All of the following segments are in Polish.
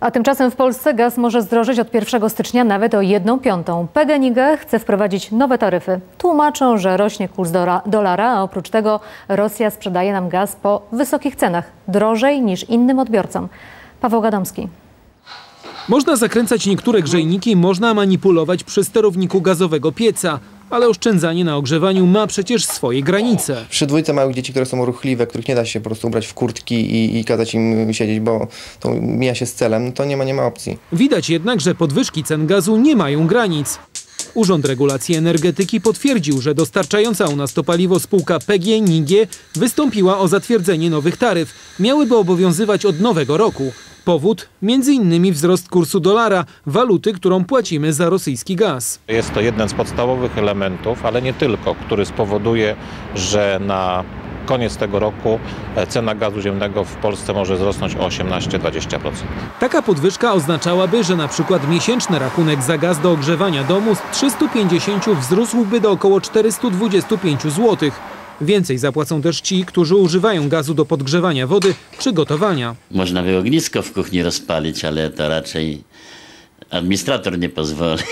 A tymczasem w Polsce gaz może zdrożeć od 1 stycznia nawet o 1 piątą. PGNiG chce wprowadzić nowe taryfy. Tłumaczą, że rośnie kurs dolara, a oprócz tego Rosja sprzedaje nam gaz po wysokich cenach, drożej niż innym odbiorcom. Paweł Gadomski. Można zakręcać niektóre grzejniki, można manipulować przy sterowniku gazowego pieca, ale oszczędzanie na ogrzewaniu ma przecież swoje granice. Przy dwójce małych dzieci, które są ruchliwe, których nie da się po prostu ubrać w kurtki i, i kazać im siedzieć, bo to mija się z celem, to nie ma, nie ma opcji. Widać jednak, że podwyżki cen gazu nie mają granic. Urząd Regulacji Energetyki potwierdził, że dostarczająca u nas to paliwo spółka PGNiG wystąpiła o zatwierdzenie nowych taryf. Miałyby obowiązywać od nowego roku. Powód? Między innymi wzrost kursu dolara, waluty, którą płacimy za rosyjski gaz. Jest to jeden z podstawowych elementów, ale nie tylko, który spowoduje, że na koniec tego roku e, cena gazu ziemnego w Polsce może wzrosnąć o 18-20%. Taka podwyżka oznaczałaby, że na przykład miesięczny rachunek za gaz do ogrzewania domu z 350 wzrósłby do około 425 zł. Więcej zapłacą też ci, którzy używają gazu do podgrzewania wody czy gotowania. Można by ognisko w kuchni rozpalić, ale to raczej administrator nie pozwoli.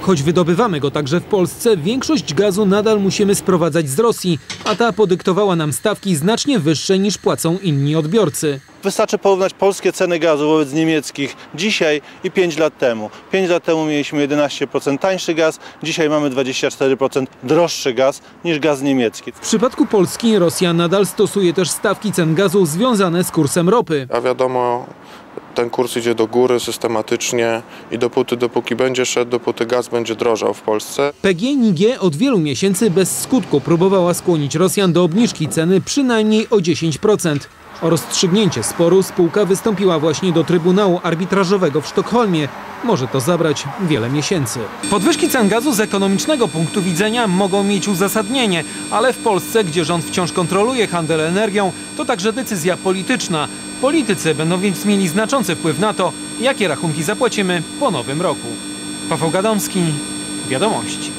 Choć wydobywamy go także w Polsce, większość gazu nadal musimy sprowadzać z Rosji, a ta podyktowała nam stawki znacznie wyższe niż płacą inni odbiorcy. Wystarczy porównać polskie ceny gazu wobec niemieckich dzisiaj i 5 lat temu. 5 lat temu mieliśmy 11% tańszy gaz, dzisiaj mamy 24% droższy gaz niż gaz niemiecki. W przypadku Polski Rosja nadal stosuje też stawki cen gazu związane z kursem ropy. A wiadomo, ten kurs idzie do góry systematycznie i dopóty, dopóki będzie szedł, dopóty gaz będzie drożał w Polsce. PGNiG od wielu miesięcy bez skutku próbowała skłonić Rosjan do obniżki ceny przynajmniej o 10%. O rozstrzygnięcie sporu spółka wystąpiła właśnie do Trybunału Arbitrażowego w Sztokholmie. Może to zabrać wiele miesięcy. Podwyżki cen gazu z ekonomicznego punktu widzenia mogą mieć uzasadnienie, ale w Polsce, gdzie rząd wciąż kontroluje handel energią, to także decyzja polityczna. Politycy będą więc mieli znaczący wpływ na to, jakie rachunki zapłacimy po nowym roku. Paweł Gadomski, Wiadomości.